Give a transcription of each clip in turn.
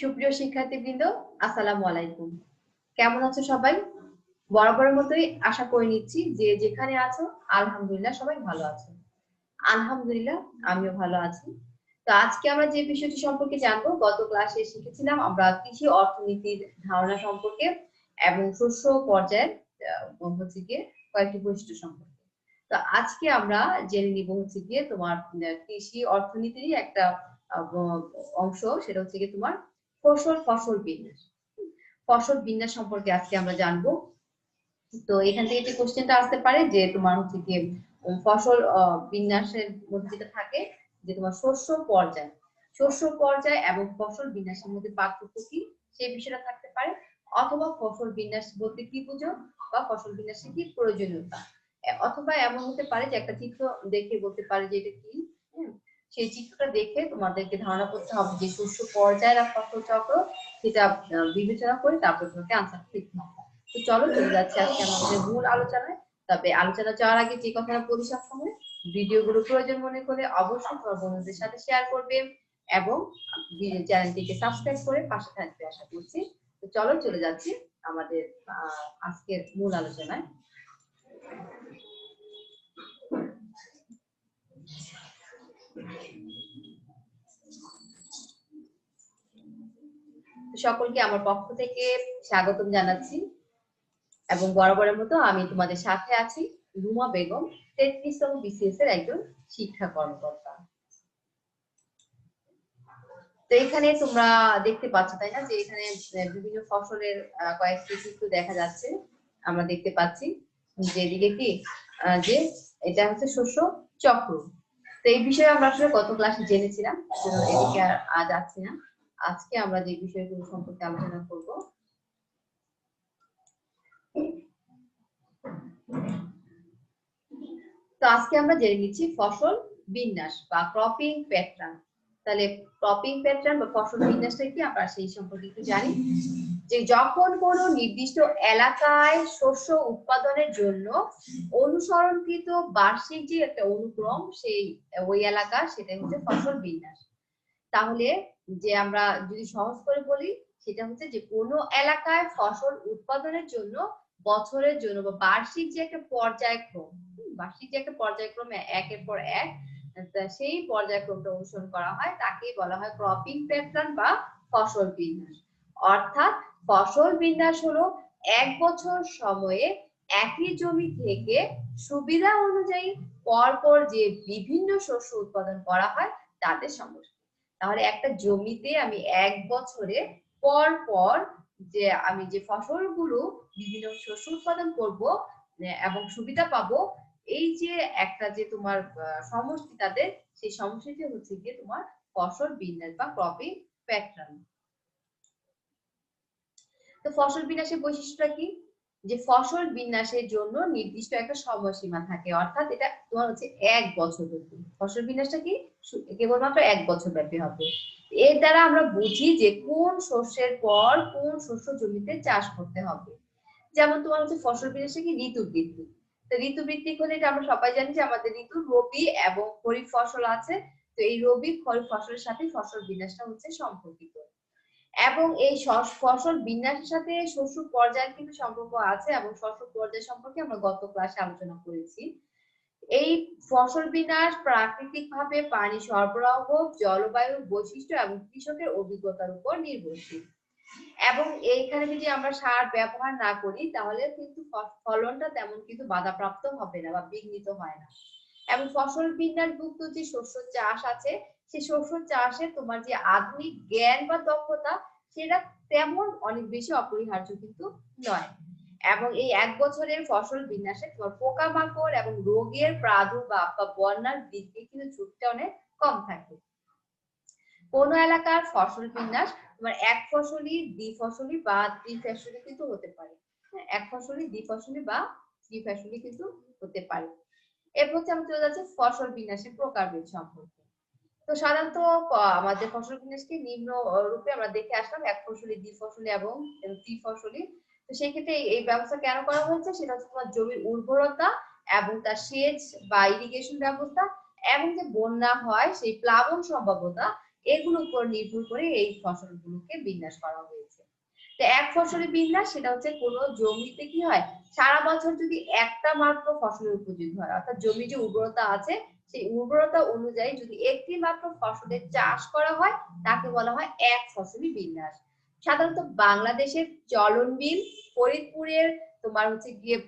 সুপ্রিয় শিক্ষার্থীবৃন্দ, আসসালামু আলাইকুম। কেমন আছো সবাই? বরাবরের মতোই আশা করে নিচ্ছি যে যেখানে আছো, আলহামদুলিল্লাহ সবাই ভালো আছো। আলহামদুলিল্লাহ, আমিও ভালো আছি। তো আজকে আমরা যে বিষয়টি সম্পর্কে জানব, গত ক্লাসে শিখেছিলাম আমরা কৃষি অর্থনীতির ধারণা সম্পর্কে এবং শস্য পর্যায়ের হচ্ছে গিয়ে কয়েকটি বৈশিষ্ট্য সম্পর্কে। তো আজকে আমরা জেনে নিব হচ্ছে গিয়ে তোমার কৃষি অর্থনীতিরই একটা অংশ, সেটা হচ্ছে গিয়ে তোমার ফসল ফসল বিন্যাস। ফসল বিন্যাস সম্পর্কে আজকে আমরা জানব। তো এখান থেকে যে কোশ্চেনটা আসতে পারে যে তোমার হচ্ছে উম, ফসল বিন্যাসের মধ্যে যেটা থাকে যে তোমার শস্য পর্যায়। শস্য পর্যায় এবং ফসল বিন্যাসের মধ্যে পার্থক্য কি? সেই বিষয়টা থাকতে পারে। অথবা ফসল বিন্যাস বলতে কি বুঝো? বা ফসল বিন্যাসের কি প্রয়োজনীয়তা? অথবা এমন হতে পারে যে একটা চিত্র দেখে বলতে পারে যে এটা কি? সেই চিত্রটা দেখে তোমাদেরকে ধারণা করতে হবে যে শস্য পর্যায় আর ফসল চক্র, সেটা বিবেচনা করে তারপর তোমাকে আনসার লিখতে হবে। তো চলো, চলে যাচ্ছে আজকে আমাদের মূল আলোচনায়। তবে আলোচনা যাওয়ার আগে যে কথাটা বলি সবসময়, ভিডিওগুলো প্রয়োজন মনে করে অবশ্যই তোমার বন্ধুদের সাথে শেয়ার করবে এবং চ্যানেলটিকে সাবস্ক্রাইব করে পাশে থাকতে আশা করছি। তো চলো, চলে যাচ্ছি আমাদের আজকের মূল আলোচনায়। সকলকে আমার পক্ষ থেকে স্বাগতম জানাচ্ছি এবং বরাবরের মতো আমি তোমাদের সাথে আছি, রুমা বেগম তেত্রিশতম বিসিএস এর একজন শিক্ষা কর্মকর্তা। তো এখানে তোমরা দেখতে পাচ্ছ, তাই না? যে এখানে বিভিন্ন ফসলের কয়েকটি চিত্র দেখা যাচ্ছে, আমরা দেখতে পাচ্ছি। যে এদিকে কি যে এটা হচ্ছে শস্য চক্র। তো এই বিষয়ে আমরা আসলে গত ক্লাসে জেনেছিলাম এদিকে আর আজ যাচ্ছি না। আজকে আমরা যে বিষয়গুলো সম্পর্কে আলোচনা করব, তো আজকে আমরা জেনে নিচ্ছি ফসল বিন্যাস বা ক্রপিং প্যাটার্ন তাহলে ক্রপিং প্যাটার্ন বা ফসল বিন্যাসটা কি? আমরা সেই সম্পর্কে একটু জানি। যে যখন কোনো নির্দিষ্ট এলাকায় শস্য উৎপাদনের জন্য অনুসরণকৃত বার্ষিক যে একটা অনুক্রম সেই, ওই এলাকা সেটা হচ্ছে ফসল বিন্যাস। তাহলে যে আমরা যদি সহজ করে বলি, সেটা হচ্ছে যে কোনো এলাকায় ফসল উৎপাদনের জন্য বছরের জন্য বা বার্ষিক যে একটা পর্যায়ক্রম বার্ষিক যে একটা পর্যায়ক্রম একের পর এক সেই পর্যায়ক্রমটা অনুসরণ করা হয়, তাকেই বলা হয় ক্রপিং প্যাটার্ন বা ফসল বিন্যাস। অর্থাৎ ফসল বিন্যাস হলো এক বছর সময়ে একই জমি থেকে সুবিধা অনুযায়ী পরপর যে বিভিন্ন শস্য উৎপাদন করা হয় তাদের সমষ্টি তাহলে একটা জমিতে আমি এক বছরে পর পর যে আমি যে ফসলগুলো বিভিন্ন শস্য উৎপাদন করব এবং সুবিধা পাবো, এই যে একটা যে তোমার সমষ্টি তাদের, সেই সমষ্টিটি হচ্ছে গিয়ে তোমার ফসল বিন্যাস বা ক্রপিং প্যাটার্ন তো ফসল বিন্যাসের বৈশিষ্ট্যটা কি? যে ফসল বিন্যাসের জন্য নির্দিষ্ট একটা সময়সীমা থাকে। অর্থাৎ এটা তোমার হচ্ছে এক বছর ব্যাপী। ফসল বিন্যাসটা কি? কেবলমাত্র এক বছর ব্যাপী হবে। এর দ্বারা আমরা বুঝি যে কোন শস্যের পর কোন শস্য জমিতে চাষ করতে হবে। যেমন তোমার হচ্ছে ফসল বিন্যাসে কি? ঋতু ভিত্তিক তো ঋতু ভিত্তিক হলে এটা আমরা সবাই জানি যে আমাদের ঋতু রবি এবং খরিফ ফসল আছে। তো এই রবি, খরিফ ফসলের সাথে ফসল বিন্যাসটা হচ্ছে সম্পর্কিত। এবং এই ফসল বিন্যাসের সাথে শস্য পর্যায়ের কিন্তু সম্পর্ক আছে এবং শস্য পর্যায় সম্পর্কে আমরা গত ক্লাসে আলোচনা করেছি। এই ফসল বিন্যাস প্রাকৃতিক ভাবে পানি সরবরাহ জলবায়ুর বৈশিষ্ট্য এবং কৃষকের অভিজ্ঞতার উপর নির্ভরশীল। এবং এইখানে যদি আমরা সার ব্যবহার না করি, তাহলে কিন্তু ফলনটা তেমন কিন্তু বাধাপ্রাপ্ত হবে না বা বিঘ্নিত হয় না। এবং ফসল বিন্যাসযুক্ত যে শস্য চাষ আছে সেই শস্য চাষে তোমার যে আধুনিক জ্ঞান বা দক্ষতা সেটা তেমন অনেক বেশি অপরিহার্য কিন্তু নয়। এবং এই এক বছরের ফসল বিন্যাসে তোমার পোকামাকড় এবং রোগের প্রাদুর্ভাব বা বন্যার দিকে কিন্তু ঝুঁকিটা অনেক কম থাকে। কোন এলাকার ফসল বিন্যাস তোমার এক ফসলি দ্বি ফসলি বা ত্রিফসলি কিন্তু হতে পারে। হ্যাঁ, এক ফসলি দ্বি ফসলি বা ত্রিফসলি কিন্তু হতে পারে। এরপর হচ্ছে আমরা চলে যাচ্ছি ফসল বিন্যাসের প্রকারভেদ সম্পর্কে। তো সাধারণত আমাদের ফসল বিন্যাসকে নিম্ন রূপে আমরা দেখে আসলাম, এক ফসলি দ্বি ফসলি এবং ত্রিফসলি তো সেই ক্ষেত্রে এই- ব্যবস্থা কেন করা হয়েছে? সেটা হচ্ছে তোমার জমির উর্বরতা এবং তার সেচ বা ইরিগেশন ব্যবস্থা এবং যে বন্যা হয়, সেই প্লাবন সম্ভাব্যতা, এগুলোর উপর নির্ভর করে এই ফসলগুলোকে বিন্যাস করা হয়েছে। তো এক ফসলের বিন্যাস, সেটা হচ্ছে কোনো জমিতে কি হয়, সারা বছর যদি একটা মাত্র ফসলের উপযোগী হয়, অর্থাৎ জমি যে উর্বরতা আছে সেই উর্বরতা অনুযায়ী যদি একটি মাত্র ফসলের চাষ করা হয়, তাকে বলা হয় এক ফসলি বিন্যাস। সাধারণত বাংলাদেশের চলন বিল, ফরিদপুরের তোমার হচ্ছে গিয়ে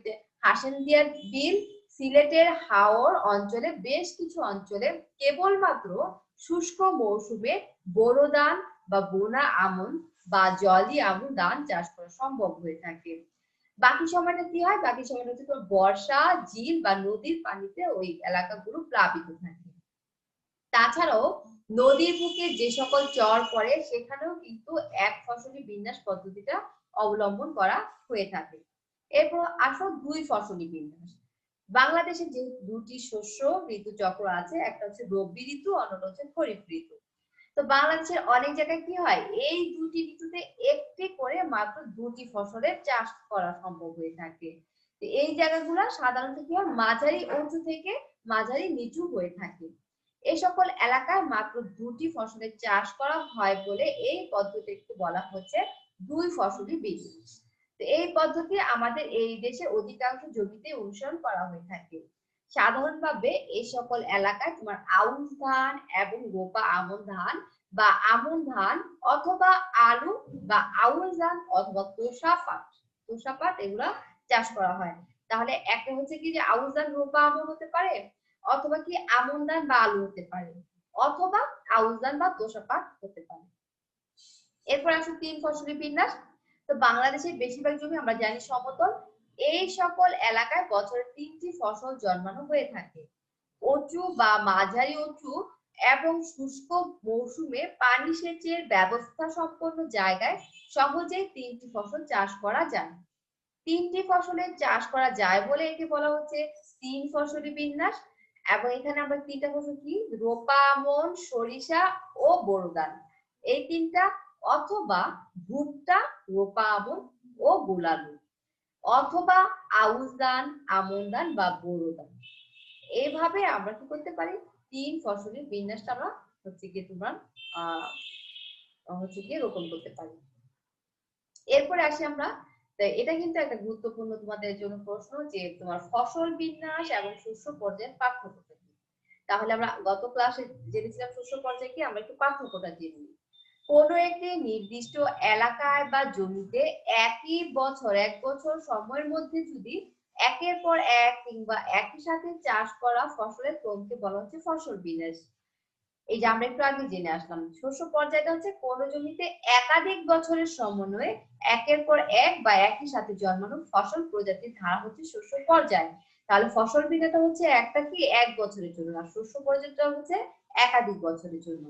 হাসেনদিয়ার বিল, সিলেটের হাওর অঞ্চলে বেশ কিছু অঞ্চলে কেবলমাত্র শুষ্ক মৌসুমে বোরো ধান বা বোনা আমন বা জলি আমন ধান চাষ করা সম্ভব হয়ে থাকে। বাকি সময়টা কি হয়? বাকি সময়টা হচ্ছে বর্ষা, ঝিল বা নদীর পানিতে ওই এলাকাগুলো প্লাবিত থাকে। তাছাড়াও নদীর বুকে যে সকল চর পড়ে, সেখানেও কিন্তু এক ফসলি বিন্যাস পদ্ধতিটা অবলম্বন করা হয়ে থাকে। এরপর আসো দুই ফসলি বিন্যাস। বাংলাদেশে যে দুটি শস্য ঋতু চক্র আছে, একটা হচ্ছে রবি ঋতু, অন্যটা হচ্ছে খরিফ ঋতু। তো বাংলাদেশের অনেক জায়গায় কি হয়? এই দুটি ঋতুতে একটি করে মাত্র দুটি ফসলের চাষ করা সম্ভব হয়ে থাকে। এই জায়গাগুলো সাধারণত কি হয়? মাঝারি উঁচু থেকে মাঝারি নিচু হয়ে থাকে। এই সকল এলাকায় মাত্র দুটি ফসলের চাষ করা হয় বলে এই পদ্ধতিকে বলা হচ্ছে দুই ফসলি তো এই পদ্ধতি আমাদের এই দেশে অধিকাংশ জমিতে অনুসরণ করা হয়ে থাকে। সাধারণভাবে এই সকল এলাকায় তোমার আউশ ধান এবং রোপা আমন ধান বা আমন ধান অথবা আলু বা আউশ ধান অথবা তোষা পাট, তোষা এগুলা চাষ করা হয়। তাহলে একটা হচ্ছে কি যে আউশ ধান, রোপা আমন হতে পারে অথবা কি আমন ধান বা আলু হতে পারে অথবা আউশ ধান বা তোষা পাট হতে পারে। এরপর আসো তিন ফসলি বিন্যাস। তো বাংলাদেশের বেশিরভাগ জমি আমরা জানি সমতল। এই সকল এলাকায় বছরে তিনটি ফসল জন্মানো হয়ে থাকে। উঁচু বা মাঝারি উঁচু এবং শুষ্ক মৌসুমে পানি সেচের ব্যবস্থা সম্পন্ন জায়গায় সহজেই তিনটি ফসল চাষ করা যায়। তিনটি ফসলের চাষ করা যায় বলে একে বলা হচ্ছে তিন ফসলি বিন্যাস এবং এখানে আমরা তিনটা ফসল কি? রোপা, আমন, সরিষা ও বোরো ধান এই তিনটা অথবা ভুট্টা, রোপা, আমন ও গোলালু অথবা আউশ দান আমন দান বা বোরো দান এভাবে আমরা কি করতে পারি? তিন ফসলের বিন্যাসটা আমরা হচ্ছে গিয়ে তোমার হচ্ছে গিয়ে রোপণ করতে পারি। এরপরে আসি আমরা এটা কিন্তু একটা গুরুত্বপূর্ণ তোমাদের জন্য প্রশ্ন যে তোমার ফসল বিন্যাস এবং শস্য পর্যায়ের পার্থক্যটা কি? তাহলে আমরা গত ক্লাসে জেনেছিলাম শস্য পর্যায়ে কি আমরা একটু পার্থক্যটা জেনে কোন একটি নির্দিষ্ট এলাকায় বা জমিতে একই বছর, এক বছর সময়ের মধ্যে যদি একের পর এক কিংবা একই সাথে চাষ করা ফসলের ক্রমকে বলা হচ্ছে ফসল বিন্যাস এই যে আমরা একটু আগে জেনে আসলাম, শস্য পর্যায়টা হচ্ছে কোন জমিতে একাধিক বছরের সমন্বয়ে একের পর এক বা একই সাথে জন্মানো ফসল প্রজাতির ধারা হচ্ছে শস্য পর্যায়। তাহলে ফসল বিন্যাসটা হচ্ছে একটা কি? এক বছরের জন্য। আর শস্য পর্যায়টা হচ্ছে একাধিক বছরের জন্য।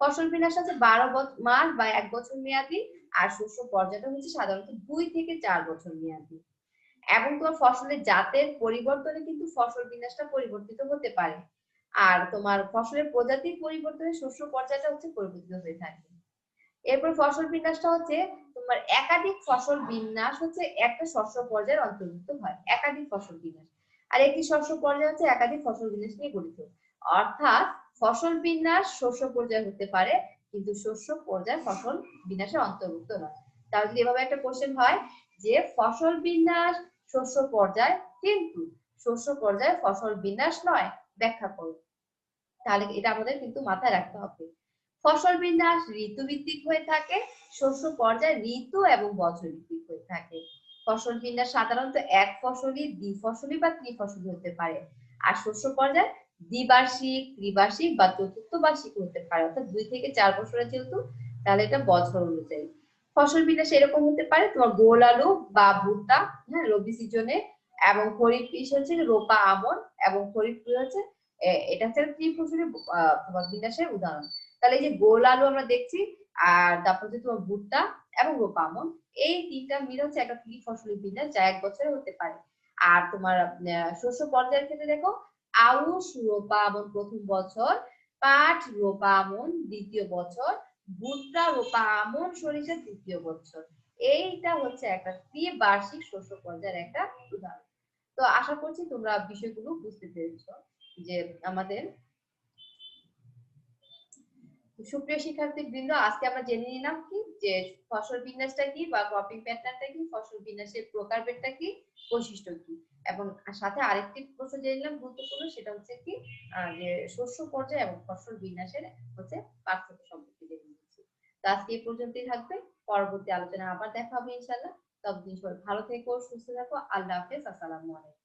ফসল বিনাশ হচ্ছে বারো মাস বা এক বছর মেয়াদি আর শস্য পর্যায়টা হচ্ছে সাধারণত দুই থেকে চার বছর মেয়াদি। এবং তোমার ফসলের জাতের পরিবর্তনে কিন্তু ফসল বিন্যাসটা পরিবর্তিত হতে পারে। আর তোমার ফসলের প্রজাতির পরিবর্তনে শস্য পর্যায়টা হচ্ছে পরিবর্তিত হয়ে থাকে। এরপর ফসল বিন্যাসটা হচ্ছে তোমার একাধিক ফসল বিন্যাস হচ্ছে একটা শস্য পর্যায়ের অন্তর্ভুক্ত হয়। একাধিক ফসল বিন্যাস আর একটি শস্য পর্যায় হচ্ছে একাধিক ফসল বিন্যাস নিয়ে গঠিত। অর্থাৎ ফসল বিন্যাস শস্য পর্যায় হতে পারে, কিন্তু শস্য পর্যায় ফসল বিন্যাসের অন্তর্ভুক্ত নয়। তাহলে যদি এভাবে একটা কোশ্চেন হয় যে ফসল বিন্যাস, শস্য পর্যায়, কিন্তু শস্য পর্যায়ে ফসল বিন্যাস নয়, ব্যাখ্যা করো। তাহলে এটা আমাদের কিন্তু মাথায় রাখতে হবে। ফসল বিন্যাস ঋতু ভিত্তিক হয়ে থাকে, শস্য পর্যায় ঋতু এবং বছর ভিত্তিক হয়ে থাকে। ফসল বিন্যাস সাধারণত এক ফসলি দ্বিফসলি বা ত্রিফসলি হতে পারে। আর শস্য পর্যায় দ্বিবার্ষিক, ত্রিবার্ষিক বা চতুর্থ বার্ষিক হতে পারে, অর্থাৎ দুই থেকে চার বছরের যেহেতু, তাহলে এটা বছর অনুযায়ী। ফসল বিন্যাস এরকম হতে পারে, তোমার গোল আলু বা ভুট্টা হ্যাঁ রবি সিজনে এবং খরিফ পিস হচ্ছে রোপা, আমন, এবং খরিফ হচ্ছে এটা হচ্ছে ত্রিফসলি তোমার বিন্যাসের উদাহরণ। তাহলে এই যে গোল আলু আমরা দেখছি, আর তারপর হচ্ছে তোমার ভুট্টা এবং রোপা, আমন, এই তিনটা মিলে হচ্ছে একটা ত্রিফসলি বিন্যাস যা এক বছরে হতে পারে। আর তোমার শস্য পর্যায়ের ক্ষেত্রে দেখো আউশ, রোপা আমন প্রথম বছর, পাট, রোপা আমন দ্বিতীয় বছর, ভুট্টা, রোপা আমন সরিষা তৃতীয় বছর। এইটা হচ্ছে একটা ত্রিবার্ষিক শস্য পর্যায়ের একটা উদাহরণ। তো আশা করছি তোমরা বিষয়গুলো বুঝতে পেরেছ যে আমাদের সুপ্রিয় শিক্ষার্থী বৃন্দ আজকে আমরা জেনে নিলাম কি? যে ফসল বিন্যাসটা কি বা ক্রপিং প্যাটার্নটা কি? ফসল বিন্যাসের প্রকারভেদটা কি? বৈশিষ্ট্য কি? এবং সাথে আরেকটি প্রশ্ন জেনে নিলাম, গুরুত্বপূর্ণ, সেটা হচ্ছে কি? যে শস্য পর্যায়ে এবং ফসল বিন্যাসের হচ্ছে পার্থক্য সম্পর্কে জেনে নিচ্ছি তো আজকে এই পর্যন্তই থাকবে। পরবর্তী আলোচনা আবার দেখা হবে ইনশাল্লাহ ততদিন সবাই ভালো থেকো, সুস্থ থাকো। আল্লাহ হাফেজ। আসসালামু আলাইকুম।